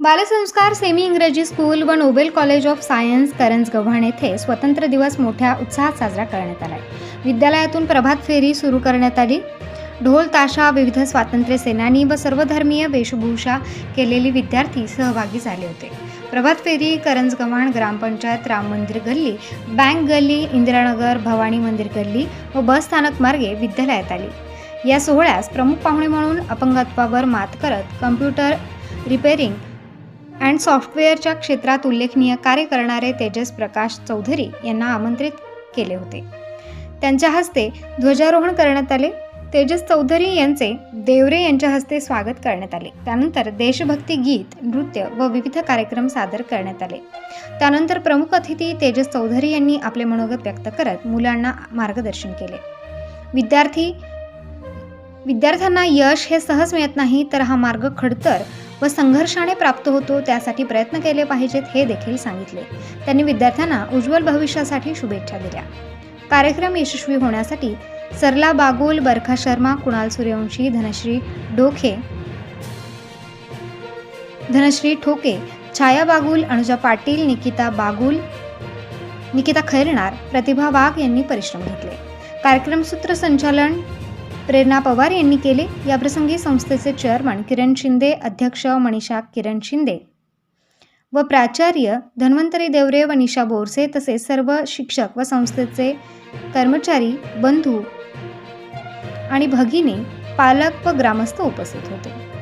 बालसंस्कार semi इंग्रजी school व Nobel college of science Karanj Gavhan येथे स्वतंत्र दिवस मोठ्या उत्साहात साजरा करण्यात आला आहे विद्यालयातून प्रभात फेरी सुरू करण्यात आली. ढोल ताशा विविध स्वातंत्र्य सेनानी व सर्वधर्मीय वेशभूषा केलेली विद्यार्थी सहभागी झाले होते. प्रभात फेरी करंज गव्हाण ग्रामपंचायत राम मंदिर गल्ली बँक गल्ली इंदिरानगर भवानी मंदिर गल्ली व बस स्थानक मार्गे विद्यालयात आली. या सोहळ्यास प्रमुख पाहुणे म्हणून अपंगत्वावर मात करत कम्प्युटर रिपेरिंग अँड सॉफ्टवेअरच्या क्षेत्रात उल्लेखनीय कार्य करणारे तेजस प्रकाश चौधरी यांना आमंत्रित केले होते. त्यांच्या हस्ते ध्वजारोहण करण्यात आले. तेजस चौधरी यांचे देवरे यांच्या हस्ते स्वागत करण्यात आले. त्यानंतर देशभक्ती गीत नृत्य व विविध कार्यक्रम सादर करण्यात आले. त्यानंतर प्रमुख अतिथी तेजस चौधरी यांनी आपले मनोगत व्यक्त करत मुलांना मार्गदर्शन केले. विद्यार्थी विद्यार्थ्यांना यश हे सहज मिळत नाही तर हा मार्ग खडतर व संघर्षाने प्राप्त होतो त्यासाठी प्रयत्न केले पाहिजेत हे देखील सांगितले. त्यांनी विद्यार्थ्यांना उज्ज्वल भविष्यासाठी शुभेच्छा दिल्या. कार्यक्रम यशस्वी होण्यासाठी सरला बागुल बरखा शर्मा कुणाल सूर्यवंशी धनश्री डोखे धनश्री ठोके छाया बागुल अनुजा पाटील निकिता बागुल निकिता खैरणार प्रतिभा वाघ यांनी परिश्रम घेतले. कार्यक्रम सूत्रसंचालन प्रेरणा पवार यांनी केले. याप्रसंगी संस्थेचे चेअरमन किरण शिंदे अध्यक्ष मनीषा किरण शिंदे व प्राचार्य धन्वंतरी देवरे व निशा बोरसे तसेच सर्व शिक्षक व संस्थेचे कर्मचारी बंधू आणि भगिनी पालक व ग्रामस्थ उपस्थित होते.